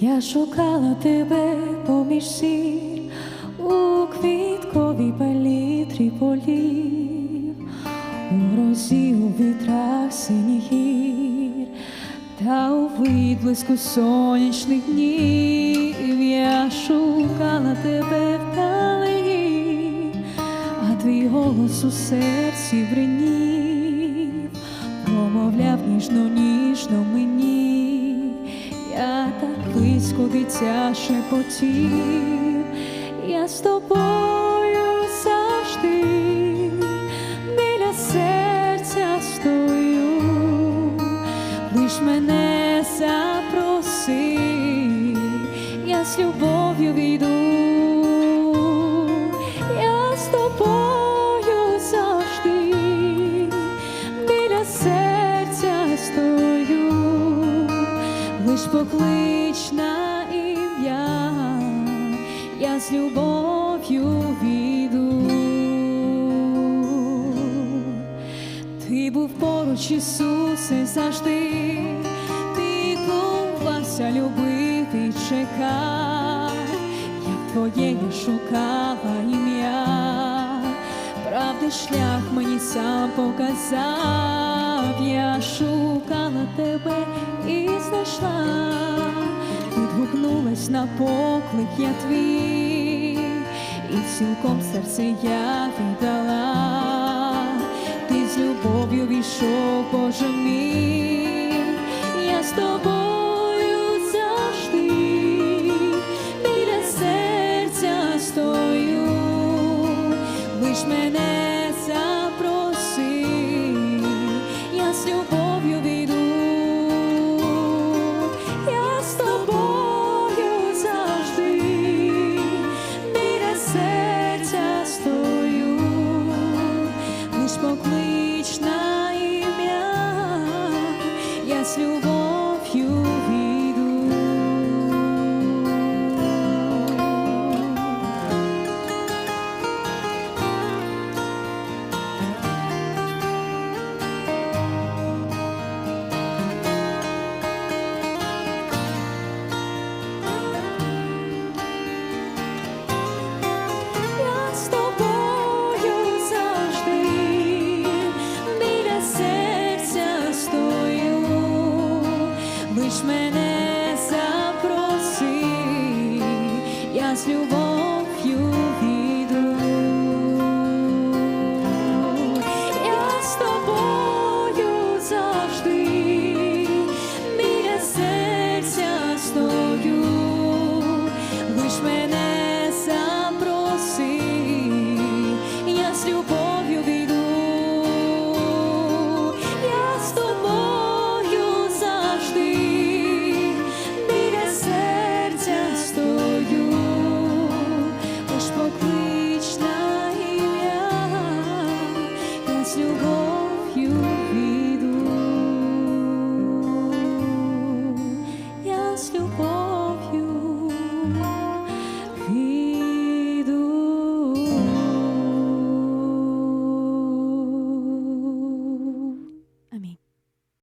Я шукала тебе поміж сір у квітковій палітрі полів, у розі у вітрах синіх гір та у відблиску сонячних днів. Я шукала тебе вдалині, а твій голос у серці бринів, промовляв ніжно, ніжно мені, близько дитя шепотів, я з тобою завжди біля серця стою, лиш мене запроси, я з любов'ю війду, лиш поклич на ім'я, я з любов'ю війду. Ти був поруч, Ісусе, завжди, ти клувався любити, чекав, як твоє я шукала ім'я, правди шлях мені сам показав, я шукала тебе відгукнулась на поклик я твій, і цілком серце я віддала. Ти з любов'ю війшов, Боже мій, я з тобою завжди біля серця стою, лиш мене любов'ю війду. Лиш